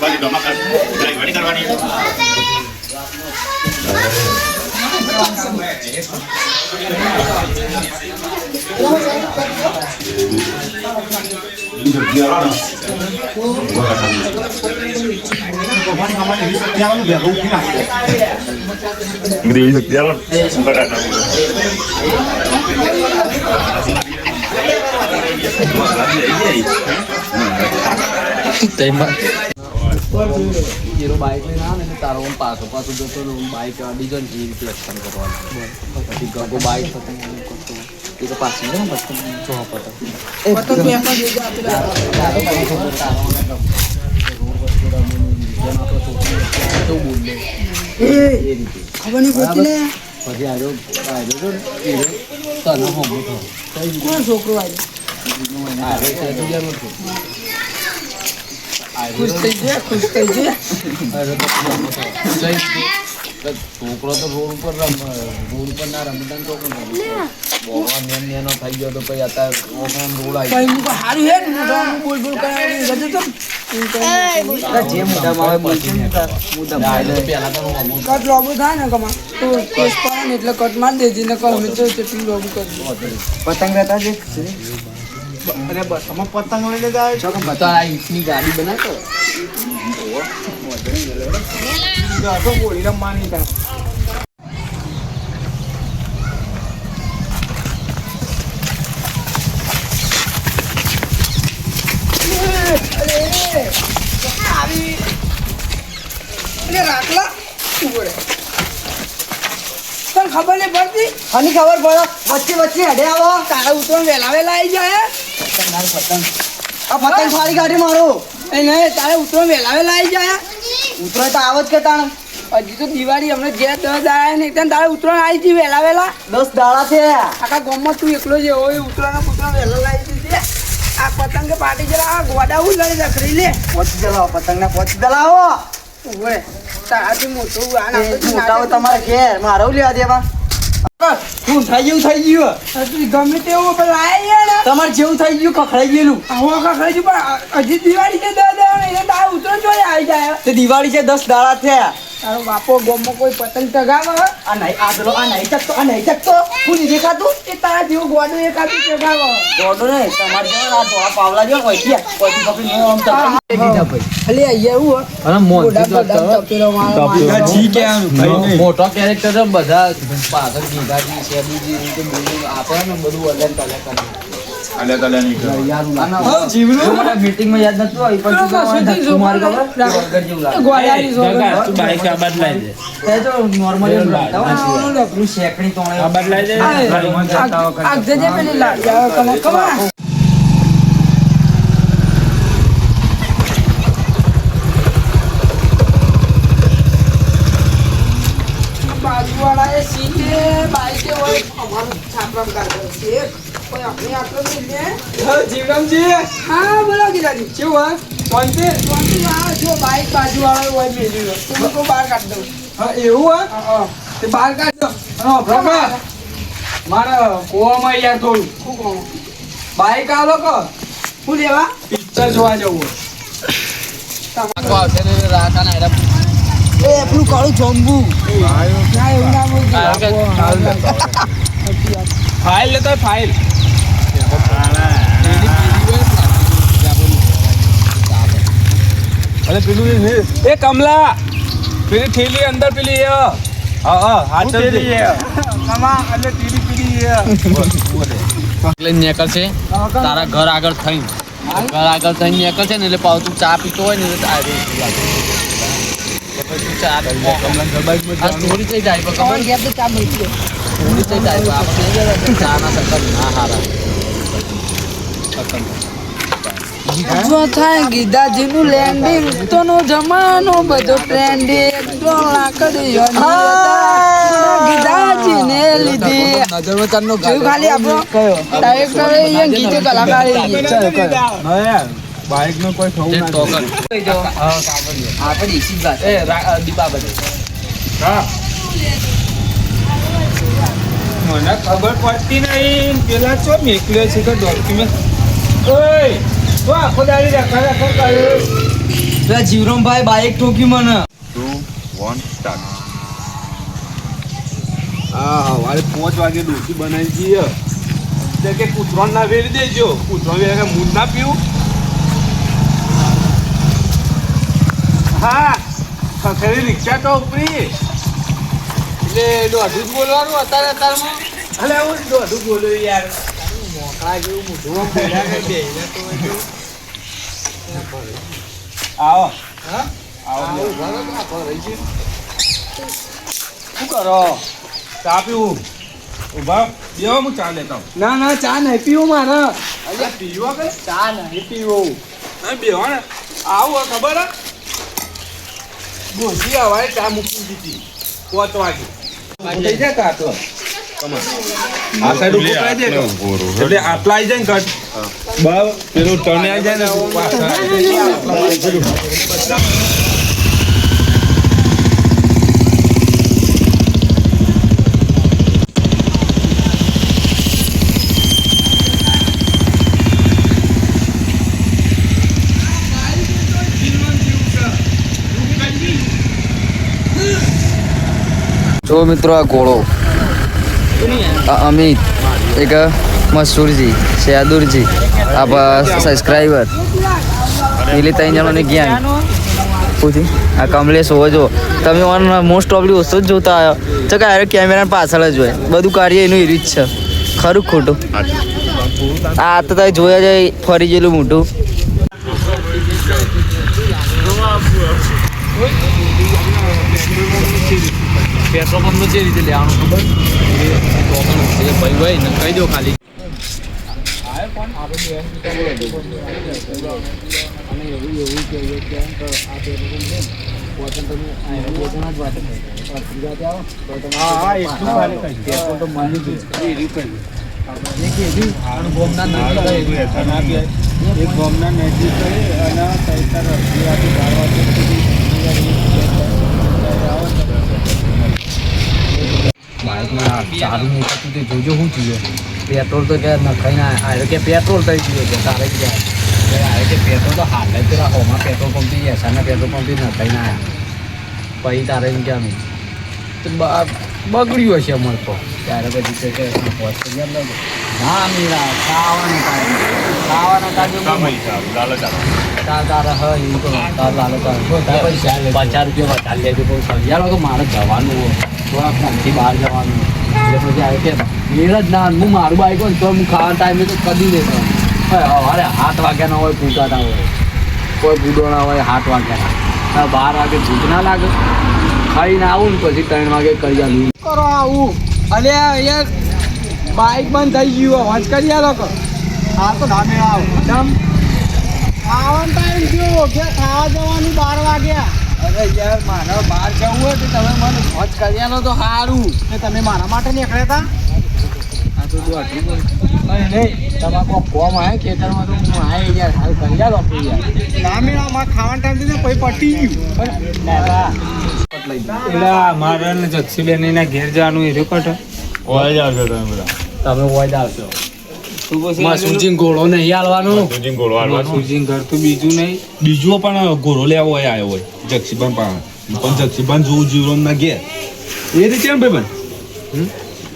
બાકી ડોમા કર ડ્રાઈવરી કરવાની ગ્રીન સત્યારો બટાટા હીરો બાઇક લઈને આવે ને તારો આમ પાછો પાછો જતો રહ્યો બાઇક જાય ને એ રીતે એક્શન કરવાનું પછી ગગો બાઇક એ તો પાછી ને પતંગ જો પતંગ ખબર નહીં પડતી ને પછી આવ્યો આવ્યો તો તને હોમો થયો કોણ છોકરો આવ્યો છોકરો તો રોડ ઉપર રમ રોડ ઉપર ના રમતા તો. નેનો થઈ ગયો તો પછી અત્યારે ઓમ રોડ આવી ભાઈ હે ને બોલ બોલ કરાવી તો જે મુદ્દામાં કટ લોબો થાય ને કમા તો કેસ પડે ને એટલે કટ મારી દેજે ને તો તેટલું લોબો કરજો પતંગ રહેતા છે? અરે બસ અમે પતંગ લઈને જાય છો કે બતા આ ઈંટની ગાડી બનાવતો તો ગોળી રમવાની ત્યાં એટલે રાખલા શું પડે ખબર નહીં પડતી? હની ખબર પડે. વચ્ચે વચ્ચે હેડે આવો. તારા ઉતરણ વહેલા વહેલા આવી જાય પતંગ. આ પતંગ ફાડી કાઢી મારો. એ નહીં તારે ઉતરણ વહેલા વહેલા આવી જાય ઉતરો તો આવો જ કે તાણ. હજી તો દિવાળી હમણાં જે દસ દાડા ને ત્યાં તારે ઉતરણ આવી જી વહેલા વહેલા? દસ દાડા છે. આખા ગામમાં તું એકલો જે હોય ઉતરાના પુતરા વહેલા લાવી દીધી આ પતંગ પાટી જરા આ ગોડા હું લઈ રખડી લે. પહોંચી દલાવો પતંગ ના પહોંચી દલાવો ઓય તારાથી મોટું આ ના તમારે ઘેર મારો લેવા દેવા. હું થઈ ગયું થઈ ગયું? ગમે તેવું પણ લાય તમારે જેવું થઈ ગયું કખડાઈ ગયેલું. આવો ખખડાઈ ગયું પણ હજી દિવાળી છે દસ જોઈ આવી જાય. દિવાળી છે દસ દાડા થયા. તારો બાપો ગોમો કોઈ પતંગ ચગાવે આ નહીં આ પેલો આ નહીં ચકતો આ નહીં ચકતો. હું નહીં દેખાતું? એ તારા જેવું ગોડું એકાદું ચગાવે. દોડો ને તમારે જો આ ધોળા પાવલા જો હોય છે ઓયથી પકડી નો આમ ચકતો દીધા ભાઈ ખાલી અહીંયા એવું હોય અને મોન ગોડા ગોડા તપેલો મારો મારો. મોટો કેરેક્ટર બધા. પાછળ ગીધાજી છે બીજી રીતે બોલું આપે બધું અલગ અલગ કરે. અલે તલે નહીં યાદ નતું આવી પણ છોકરો. એ તો નોર્મલી એમ લાગતા હોય. આ શેકણી તો આ, આ- આ જજે પેલી લાડી કમા, કમા. બાજુવાળાએ બાઈકે હોય અમારું છાપરામ કાઢે છે કોઈ આપણે આટલો જ લે જીવરામજી હા બોલો ગીરાજી કેવું હા શાંતિ આવે જો બાઈક બાજુવાળો હોય મેલી હોય તો હું બહાર કાઢી દઉં હા એવું હા. તે બહાર દો હા પ્રભા મારા કુવામાં યાર થોડું શું કહું બાઈક આ કો શું લેવા પિક્ચર જોવા જવું ને રાતા ના એ આપણું કાળું જોંબુ. ના એવું ના બોલજો. ફાઇલ લેતો ફાઇલ. અરે પેલું એ કમલા. પેલી થેલી અંદર પેલી એ. હા હા હાથ પેલી કમા એટલે તીરી પીડી લઈને નીકળશે તારા ઘર આગળ થઈને. ઘર આગળ થઈને નીકળશે ને એટલે પાછું તું ચા પીતો હોય ને એટલે આ રીતે લાગે. એટલે પછી તું ચા આ સ્ટોરી થઈ જાય પણ ખબર ઘેર તો ચા મળી ગયો. સ્ટોરી થઈ જાય પણ આપણે ચા ના સકર ના હારા જો થાય ગીધાજીનું લેન્ડિંગ તો નો જમાનો બધો ટ્રેન્ડિંગ તો લીધે જોયું ખાલી આપણો ગીતે કલાકાર બાઈક નો કોઈ થવું જે ટોકન. આપણે ઈસી વાત એ દીપા બધે મને ખબર પડતી નહીં. પેલા ચો મેકલ્યો છે કે ડોક્યુમેન્ટ ઓય તો આખો દાડી રાખા રાખા કર્યો. પેલા જીવરામભાઈ બાઈક ઠોકી મને. ટુ વન સ્ટાર્ટ હા સવારે પાંચ વાગે ડોસી બનાવી જઈએ કે કૂતરો ના વેરી દેજો. કૂતરો વેરે મૂળ ના પીવું? હા ખખેરી રિક્ષા તો ઉપરી. એટલે દોઢું જ બોલવાનું અત્યારે અત્યારમાં? અલે હું દોઢું બોલ્યો યાર. મોકળા જેવું મોઢું બોલ્યા બેહીને તો આવો. હા? આવો. તો આ છે. શું કરો? ચા પીવું? ઊભા. પીવો હું ચા લેતા. ના ના ચા નહીં પીવું મારે. અલ્યા પીવો કે? ચા નહીં પીવું. બેહો ને. આવું ખબર હે? ડોસી હવારે ચા મૂકી દીધી? પાંચ વાગે. થઈ જાય કાટલો આ સાઈડ ઊભો કરી એટલે આટલા આવી જાય ને કટ બસ પેલું ટર્ને આવી જાય ને પાછા આવી જાય. આટલા આવી જાય. જો મિત્રો આ ઘોડો. આ અમિત, એક મસૂરજી શેદુરજી આ સબસ્ક્રાઈબર પેલી ત્રણ જણોની જ્ઞાન પૂછી. આ કમલેશ હોવો જો તમે ઓન મોસ્ટ ઓફલી વસ્તુ જ જોતા આવ્યો તો કે અરે કેમેરા પાછળ જ હોય. બધું કાર્ય એનું એવી જ છે. ખરું ખોટું? આ તો તમે જોયા જાય ફરી ગયેલું મોટું પેટ્રોલ પંપનું જે રીતે લેવાનું ખબર? એ પ્રોબ્લેમ છે ભાઈ હોય ને કહી દો ખાલી. એક બોમ્બના નજીક કરી અને તૈતર અડધી વાગે બાર વાગે સુધી શું થયું પેટ્રોલ તો કે નખાઈ ના આવે કે પેટ્રોલ થઈ ગયું કે તારે આવે કે પેટ્રોલ તો હાલ જ પેલા હોમાં પેટ્રોલ પંપથી એસાના પેટ્રોલ પંપથી નખાઈ ના આવ્યા પછી તારે એમ કે અમે તો બગડ્યું હશે અમારે તો. ત્યારે પછી ના મીરા ખાવાના કારણે ખાવાના કારણે લાલચ આપો. તાર તારા હા તો તાર લાલો તાર જો તાર પૈસા લે પચાસ રૂપિયા વધારે લેજો તો સમજાવો મારે જવાનું હોય. થોડા ફોનથી બહાર જવાનું. એટલે પછી આવે કે મેળ જ ના હું મારું બાઈક હોય તો હું ખાવા ટાઈમે તો કદી લેતો અરે સાત વાગ્યાના હોય પૂટાતા હોય. કોઈ બુડો ના હોય સાત વાગ્યાના. બાર વાગે ભૂખ ના લાગે. ખાઈને આવું ને પછી ત્રણ વાગે કરી કરો આવું. અલે યાર બાઈક બંધ થઈ ગયું હોજ કરી આ લોકો હા તો ધામે આવ. ચમ ખાવાનો ટાઈમ થયો કે ખાવા જવાનું બાર વાગ્યા. અરે યાર મારે બહાર જવું હોય તો તમે મને હોજ કરી આલો તો સારું કે તમે મારા માટે નીકળ્યા હતા? આ તો તું બોલ નહીં નહીં તમાર કો ફોર્મ આવે ખેતરમાં તો હું આવે યાર હાલ કરી આલો આપણે યાર. ના મેળમાં ખાવાનું ટાઈમ થયો પછી પટી ગયું. એટલે મારા જક્ષી બેન ઘેર જવાનું એ રેકોર્ડ હોય જ આવશો તમે બધા. તમે વોઈડ આવશો. પછી ઘોડો નહીં હાલવાનું. સુજીને ગોળો હાલવાનો. ઘર તો બીજું નહીં. બીજો પણ ગોરો લેવો હોય આવ્યો હોય. જક્ષીબન પણ પણ જક્ષીબન જોવું જીવન ના ઘેર. એ રીતે ભાઈ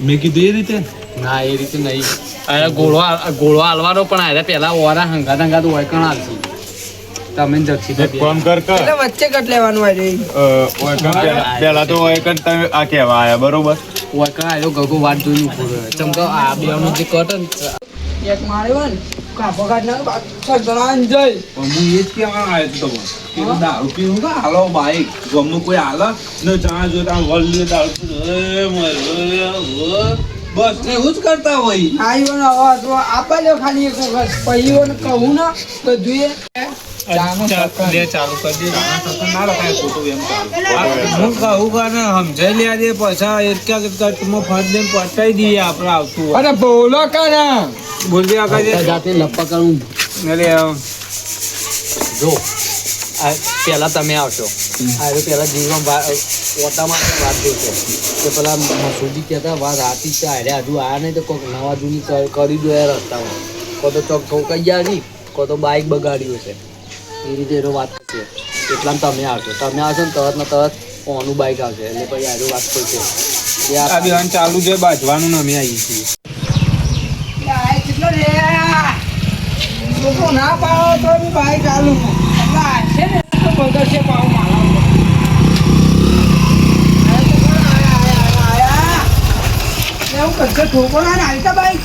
મેં કીધું એ રીતે? ના એ રીતે નહીં. અરે ઘોડો હાલ- ઘોડો હાલવાનો પણ અરે પેલા ઓરા હંગાત હંગાત હોય કણ હાલશે. તમે જક્ષી કોમ કર. વચ્ચે કટ લેવાનું હોય ઓય પેલા તો ઓય કણ તમે આ કહેવા આયા બરોબર? કણ આવ્યો ગગો વાત જોઈને પૂરો. ચમકો આ બેનું જે કટ ને એક માર્યો ને કાપો કાઢ ના સગણા જઈ. પણ હું એ જ કહેવા આવ્યો હતો તમને કે દારૂ પીવું કા હાલો બાઈક. ગમનું કોઈ હાલે ને જ્યાં જો ત્યાં વળ દારૂ બસ એવું જ કરતા હોય. આયો ને અવાજ આપા લ્યો ખાલી એક વખત. પછી ઓને કહું ને તો જોઈએ ચાલુ કરી ના હું કહું કે ને સમજાઈ લે દે પછી એટલા કટમાં ફટ દે પટાઈ દઈએ આપણે આવતું અરે બોલો કાના બોલ દે જાતે કરું એટલે જો આ તમે આવશો આજે પહેલા પોતામાં વાત જોશો કે પેલા મસૂજી કહેતા વાત રાતી છે અરે હજુ આયા નહીં તો કોઈક નવા જૂની કરી દો રસ્તામાં કો તો ચોક ઠોકાઈ ગયા નહીં કો તો બાઇક બગાડ્યું છે એ રીતે એનો વાત છે. એટલા તમે આવશો તમે આવશો ને તરત ને તરત ઓનું બાઇક આવશે. એટલે પછી આજે વાત એ આ બિહાન ચાલુ છે બાજવાનું અમે આવીએ છીએ. ના પાડો તો બી ચાલુ છે. ને બગડશે પાવ મારા બાઈક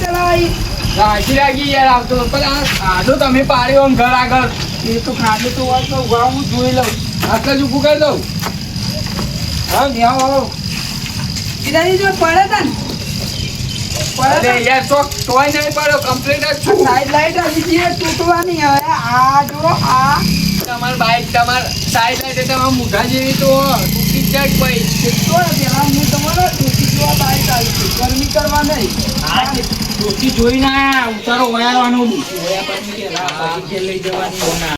યાર આવતો. પણ તમે પાડ્યો આમ ઘર આગળ. એ તો ખાધું તો વાત તો ઊભા હું જોઈ લઉં. આટલા જ ઊભું કરી દઉં. હા ન્યા આવો કીધાની જો પડે તા ને? પડે યાર તો તોય નહીં પડ્યો કમ્પ્લીટ જ છું. સાઈડ લાઈટ આવી તૂટવાની હવે. આ જો આ. તમારી બાઈક તમાર સાઈડ લાઈટ મુઠા જેવી તો તૂટી જાય ભાઈ કેટલો પેલા હું તમારો તૂટી જોવા બાઈક આવી છું ગરમી કરવા નહીં. તૂટી જોઈ ના ઉતારો વયા પછી લઈ જવાની.